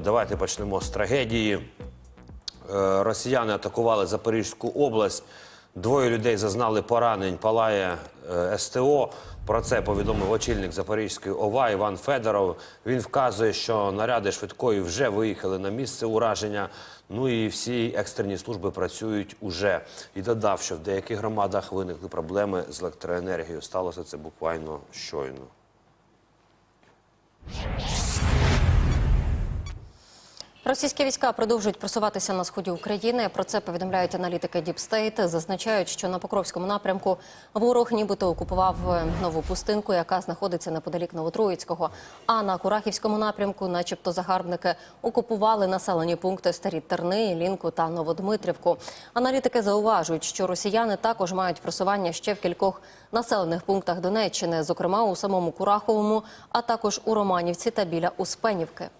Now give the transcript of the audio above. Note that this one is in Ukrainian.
Давайте почнемо з трагедії. Е, Росіяни атакували Запорізьку область. Двоє людей зазнали поранень. Палає е, СТО. Про це повідомив очільник Запорізької ОВА Іван Федоров. Він вказує, що наряди швидкої вже виїхали на місце ураження. Ну і всі екстрені служби працюють уже. І додав, що в деяких громадах виникли проблеми з електроенергією. Сталося це буквально щойно. Російські війська продовжують просуватися на сході України. Про це повідомляють аналітики State. Зазначають, що на Покровському напрямку ворог нібито окупував е, нову пустинку, яка знаходиться неподалік Новотроїцького. А на Курахівському напрямку, начебто, загарбники окупували населені пункти Старі Терни, Лінку та Новодмитрівку. Аналітики зауважують, що росіяни також мають просування ще в кількох населених пунктах Донеччини, зокрема у самому Кураховому, а також у Романівці та біля Успенівки.